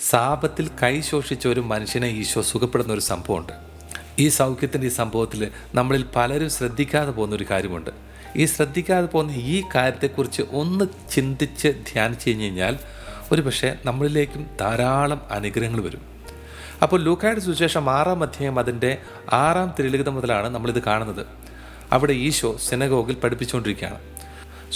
സാപത്തിൽ കൈ ശോഷിച്ച ഒരു മനുഷ്യനെ ഈശോ സുഖപ്പെടുന്ന ഒരു സംഭവമുണ്ട്. ഈ സൗഖ്യത്തിന്റെ ഈ സംഭവത്തിൽ നമ്മളിൽ പലരും ശ്രദ്ധിക്കാതെ പോകുന്ന ഒരു കാര്യമുണ്ട്. ഈ ശ്രദ്ധിക്കാതെ പോകുന്ന ഈ കാര്യത്തെക്കുറിച്ച് ഒന്ന് ചിന്തിച്ച് ധ്യാനിച്ചു കഴിഞ്ഞ് കഴിഞ്ഞാൽ ഒരു പക്ഷേ നമ്മളിലേക്കും ധാരാളം അനുഗ്രഹങ്ങൾ വരും. അപ്പോൾ ലൂക്കായുടെ സുവിശേഷം ആറാം അധ്യായം അതിന്റെ ആറാം തിരുലിഖിതം മുതലാണ് നമ്മളിത് കാണുന്നത്. അവിടെ ഈശോ സെനഗോഗിൽ പഠിപ്പിച്ചുകൊണ്ടിരിക്കുകയാണ്.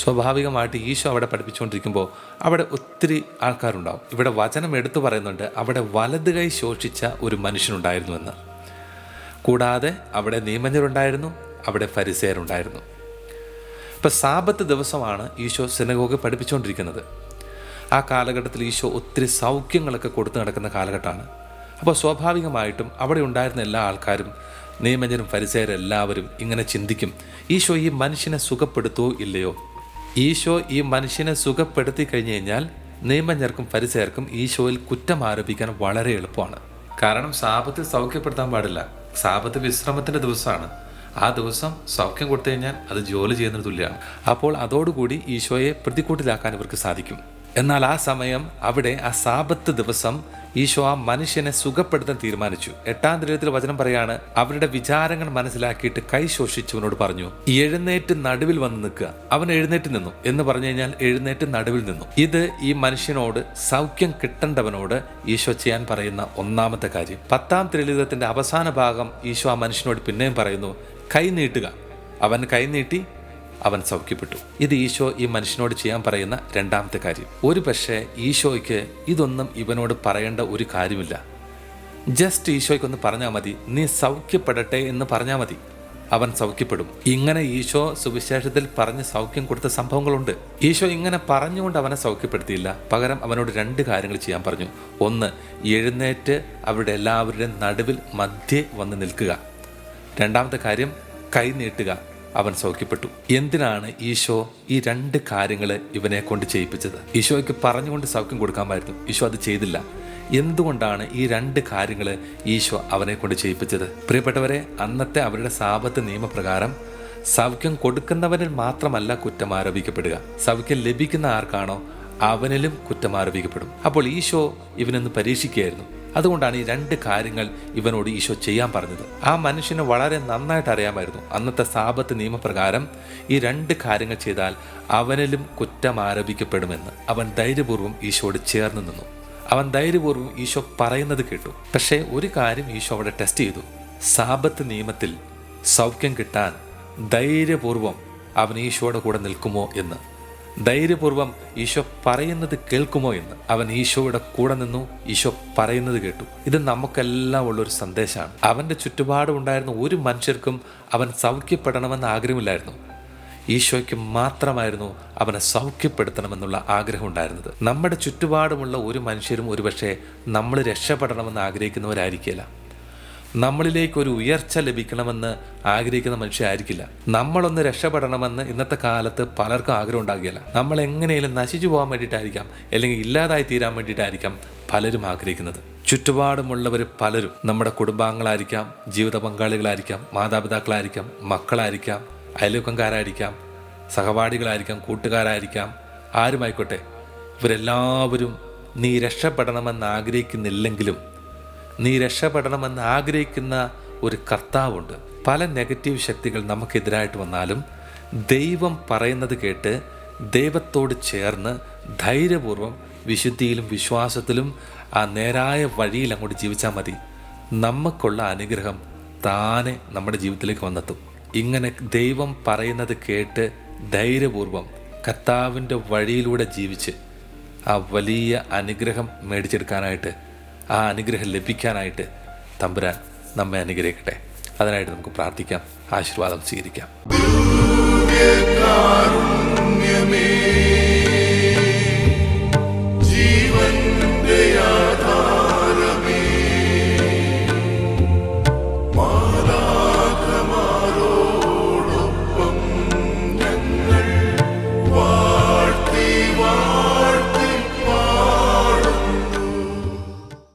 സ്വാഭാവികമായിട്ട് ഈശോ അവിടെ പഠിപ്പിച്ചുകൊണ്ടിരിക്കുമ്പോൾ അവിടെ ഒത്തിരി ആൾക്കാരുണ്ടാവും. ഇവിടെ വചനം എടുത്തു പറയുന്നുണ്ട് അവിടെ വലത് കൈ ശോഷിച്ച ഒരു മനുഷ്യനുണ്ടായിരുന്നുവെന്ന് കൂടാതെ അവിടെ നിയമജ്ഞരുണ്ടായിരുന്നു അവിടെ ഫരിസേരുണ്ടായിരുന്നു ഇപ്പം സാപത്ത് ദിവസമാണ് ഈശോ സിനഗോഗ് പഠിപ്പിച്ചുകൊണ്ടിരിക്കുന്നത്. ആ കാലഘട്ടത്തിൽ ഈശോ ഒത്തിരി സൗഖ്യങ്ങളൊക്കെ കൊടുത്തു നടക്കുന്ന കാലഘട്ടമാണ്. അപ്പോൾ സ്വാഭാവികമായിട്ടും അവിടെ ഉണ്ടായിരുന്ന എല്ലാ ആൾക്കാരും നിയമജ്ഞരും ഫരിസേരും എല്ലാവരും ഇങ്ങനെ ചിന്തിക്കും ഈശോ ഈ മനുഷ്യനെ സുഖപ്പെടുത്തുമോ ഇല്ലയോ? ഈശോ ഈ മനുഷ്യനെ സുഖപ്പെടുത്തി കഴിഞ്ഞു കഴിഞ്ഞാൽ നിയമജ്ഞർക്കും ഫരിസേർക്കും ഈശോയിൽ കുറ്റം ആരോപിക്കാൻ വളരെ എളുപ്പമാണ്. കാരണം സാപത്ത് സൗഖ്യപ്പെടുത്താൻ പാടില്ല. സാപത്ത് വിശ്രമത്തിന്റെ ദിവസമാണ്. ആ ദിവസം സൗഖ്യം കൊടുത്തു കഴിഞ്ഞാൽ അത് ജോലി ചെയ്യുന്നതിന് തുല്യമാണ്. അപ്പോൾ അതോടുകൂടി ഈശോയെ പ്രതിക്കൂട്ടിലാക്കാൻ ഇവർക്ക് സാധിക്കും. എന്നാൽ ആ സമയം അവിടെ ആ സാപത്ത് ദിവസം ഈശോ ആ മനുഷ്യനെ സുഖപ്പെടുത്താൻ തീരുമാനിച്ചു. എട്ടാം ദിനത്തിൽ വചനം പറയാണ് അവരുടെ വിചാരങ്ങൾ മനസ്സിലാക്കിയിട്ട് കൈ ശോഷിച്ചവനോട് പറഞ്ഞു എഴുന്നേറ്റ് നടുവിൽ വന്ന് നിൽക്കുക. അവൻ എഴുന്നേറ്റ് നിന്നു. എന്ന് പറഞ്ഞു കഴിഞ്ഞാൽ എഴുന്നേറ്റ് നടുവിൽ നിന്നു. ഇത് ഈ മനുഷ്യനോട് സൗഖ്യം കിട്ടേണ്ടവനോട് ഈശോ ചെയ്യാൻ പറയുന്ന ഒന്നാമത്തെ കാര്യം. പത്താം ത്രിലിതത്തിന്റെ അവസാന ഭാഗം ഈശോ ആ മനുഷ്യനോട് പിന്നെയും പറയുന്നു കൈ നീട്ടുക. അവൻ കൈ നീട്ടി അവൻ സൗഖ്യപ്പെട്ടു. ഇത് ഈശോ ഈ മനുഷ്യനോട് ചെയ്യാൻ പറയുന്ന രണ്ടാമത്തെ കാര്യം. ഒരു പക്ഷേ ഈശോയ്ക്ക് ഇതൊന്നും ഇവനോട് പറയേണ്ട ഒരു കാര്യമില്ല. ജസ്റ്റ് ഈശോയ്ക്കൊന്ന് പറഞ്ഞാൽ മതി നീ സൗഖ്യപ്പെടട്ടെ എന്ന് പറഞ്ഞാൽ മതി. അവൻ സൗഖ്യപ്പെടും. ഇങ്ങനെ ഈശോ സുവിശേഷത്തിൽ പറഞ്ഞ് സൗഖ്യം കൊടുത്ത സംഭവങ്ങളുണ്ട്. ഈശോ ഇങ്ങനെ പറഞ്ഞുകൊണ്ട് അവനെ സൗഖ്യപ്പെടുത്തിയില്ല. പകരം അവനോട് രണ്ട് കാര്യങ്ങൾ ചെയ്യാൻ പറഞ്ഞു. ഒന്ന് എഴുന്നേറ്റ് അവരുടെ എല്ലാവരുടെയും നടുവിൽ മധ്യേ വന്ന് നിൽക്കുക. രണ്ടാമത്തെ കാര്യം കൈ നീട്ടുക. അവൻ സൗഖ്യപ്പെട്ടു. എന്തിനാണ് ഈശോ ഈ രണ്ട് കാര്യങ്ങൾ ഇവനെ കൊണ്ട് ചെയ്യിപ്പിച്ചത്? ഈശോയ്ക്ക് പറഞ്ഞുകൊണ്ട് സൗഖ്യം കൊടുക്കാമായിരുന്നു. ഈശോ അത് ചെയ്തില്ല. എന്തുകൊണ്ടാണ് ഈ രണ്ട് കാര്യങ്ങൾ ഈശോ അവനെ കൊണ്ട് ചെയ്യിപ്പിച്ചത്? പ്രിയപ്പെട്ടവരെ അന്നത്തെ അവരുടെ സാപത്ത് നിയമപ്രകാരം സൗഖ്യം കൊടുക്കുന്നവനിൽ മാത്രമല്ല കുറ്റം ആരോപിക്കപ്പെടുക. സൗഖ്യം ലഭിക്കുന്ന ആർക്കാണോ അവനിലും കുറ്റം ആരോപിക്കപ്പെടും. അപ്പോൾ ഈശോ ഇവനൊന്ന് പരീക്ഷിക്കുകയായിരുന്നു. അതുകൊണ്ടാണ് ഈ രണ്ട് കാര്യങ്ങൾ ഇവനോട് ഈശോ ചെയ്യാൻ പറഞ്ഞത്. ആ മനുഷ്യന് വളരെ നന്നായിട്ട് അറിയാമായിരുന്നു. അന്നത്തെ സാപത്ത് നിയമപ്രകാരം ഈ രണ്ട് കാര്യങ്ങൾ ചെയ്താൽ അവനിലും കുറ്റം ആരോപിക്കപ്പെടുമെന്ന് അവൻ ധൈര്യപൂർവം ഈശോയോട് ചേർന്ന് നിന്നു. അവൻ ധൈര്യപൂർവം ഈശോ പറയുന്നത് കേട്ടു. പക്ഷേ ഒരു കാര്യം ഈശോ അവിടെ ടെസ്റ്റ് ചെയ്തു. സാപത്ത് നിയമത്തിൽ സൗഖ്യം കിട്ടാൻ ധൈര്യപൂർവം അവൻ ഈശോയുടെ കൂടെ നിൽക്കുമോ എന്ന്. ധൈര്യപൂർവം ഈശോ പറയുന്നത് കേൾക്കുമോ എന്ന്. അവൻ ഈശോയുടെ കൂടെ നിന്നു ഈശോ പറയുന്നത് കേട്ടു. ഇത് നമുക്കെല്ലാം ഉള്ളൊരു സന്ദേശമാണ്. അവന്റെ ചുറ്റുപാടുമുണ്ടായിരുന്ന ഒരു മനുഷ്യർക്കും അവൻ സൗഖ്യപ്പെടണമെന്ന് ആഗ്രഹമില്ലായിരുന്നു. ഈശോയ്ക്ക് മാത്രമായിരുന്നു അവനെ സൗഖ്യപ്പെടുത്തണമെന്നുള്ള ആഗ്രഹം ഉണ്ടായിരുന്നത്. നമ്മുടെ ചുറ്റുപാടുമുള്ള ഒരു മനുഷ്യരും ഒരുപക്ഷെ നമ്മൾ രക്ഷപ്പെടണമെന്ന് ആഗ്രഹിക്കുന്നവരായിരിക്കില്ല. നമ്മളിലേക്ക് ഒരു ഉയർച്ച ലഭിക്കണമെന്ന് ആഗ്രഹിക്കുന്ന മനുഷ്യരായിരിക്കില്ല. നമ്മളൊന്ന് രക്ഷപ്പെടണമെന്ന് ഇന്നത്തെ കാലത്ത് പലർക്കും ആഗ്രഹം ഉണ്ടാകുകയില്ല. നമ്മൾ എങ്ങനെയും നശിച്ചു പോകാൻ വേണ്ടിയിട്ടായിരിക്കാം അല്ലെങ്കിൽ ഇല്ലാതായി തീരാൻ വേണ്ടിയിട്ടായിരിക്കാം പലരും ആഗ്രഹിക്കുന്നത്. ചുറ്റുപാടുമുള്ളവർ പലരും നമ്മുടെ കുടുംബാംഗങ്ങളായിരിക്കാം ജീവിത പങ്കാളികളായിരിക്കാം മാതാപിതാക്കളായിരിക്കാം മക്കളായിരിക്കാം അയൽവക്കംകാരായിരിക്കാം സഹപാഠികളായിരിക്കാം കൂട്ടുകാരായിരിക്കാം ആരുമായിക്കോട്ടെ. ഇവരെല്ലാവരും നീ രക്ഷപ്പെടണമെന്ന് ആഗ്രഹിക്കുന്നില്ലെങ്കിലും നീ രക്ഷപ്പെടണമെന്ന് ആഗ്രഹിക്കുന്ന ഒരു കർത്താവുണ്ട്. പല നെഗറ്റീവ് ശക്തികൾ നമുക്കെതിരായിട്ട് വന്നാലും ദൈവം പറയുന്നത് കേട്ട് ദൈവത്തോട് ചേർന്ന് ധൈര്യപൂർവം വിശുദ്ധിയിലും വിശ്വാസത്തിലും ആ നേരായ വഴിയിൽ അങ്ങോട്ട് ജീവിച്ചാൽ മതി. നമുക്കുള്ള അനുഗ്രഹം താനെ നമ്മുടെ ജീവിതത്തിലേക്ക് വന്നെത്തും. ഇങ്ങനെ ദൈവം പറയുന്നത് കേട്ട് ധൈര്യപൂർവം കർത്താവിന്റെ വഴിയിലൂടെ ജീവിച്ച് ആ വലിയ അനുഗ്രഹം മേടിച്ചെടുക്കാനായിട്ട് ആ അനുഗ്രഹം ലഭിക്കാനായിട്ട് തമ്പുരാൻ നമ്മെ അനുഗ്രഹിക്കട്ടെ. അതിനായിട്ട് നമുക്ക് പ്രാർത്ഥിക്കാം ആശീർവാദം സ്വീകരിക്കാം.